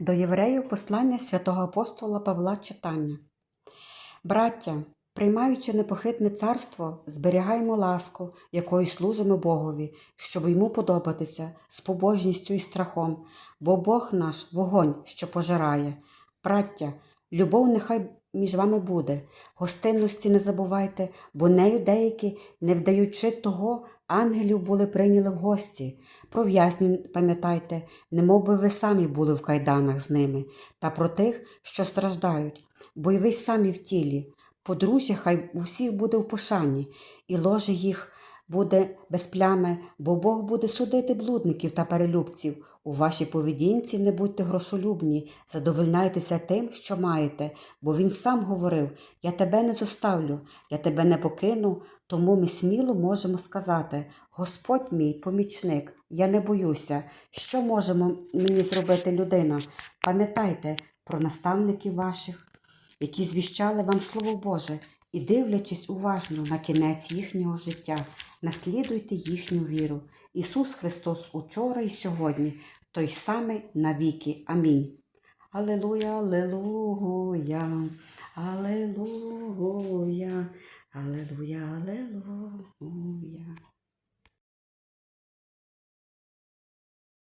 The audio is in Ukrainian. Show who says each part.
Speaker 1: До євреїв послання святого апостола Павла читання. Браття, приймаючи непохитне царство, зберігаємо ласку, якою служимо Богові, щоб йому подобатися з побожністю і страхом, бо Бог наш вогонь, що пожирає. Браття, любов нехай між вами буде, гостинності не забувайте, бо нею деякі, не вдаючи того, ангелів були прийняли в гості. Про в'язнів пам'ятайте, немов би ви самі були в кайданах з ними, та про тих, що страждають, бо й ви самі в тілі. Подружжя хай у всіх буде в пошані, і ложе їх буде без плями, бо Бог буде судити блудників та перелюбців. У вашій поведінці не будьте грошолюбні, задовольняйтеся тим, що маєте, бо він сам говорив: Я тебе не зоставлю, я тебе не покину, тому ми сміло можемо сказати: Господь мій помічник, я не боюся. Що може мені зробити людина? Пам'ятайте про наставників ваших, які звіщали вам Слово Боже, і дивлячись уважно на кінець їхнього життя, наслідуйте їхню віру. Ісус Христос учора і сьогодні, той самий навіки. Амінь. Алелуя, алелуя, алелуя, алелуя, алелуя.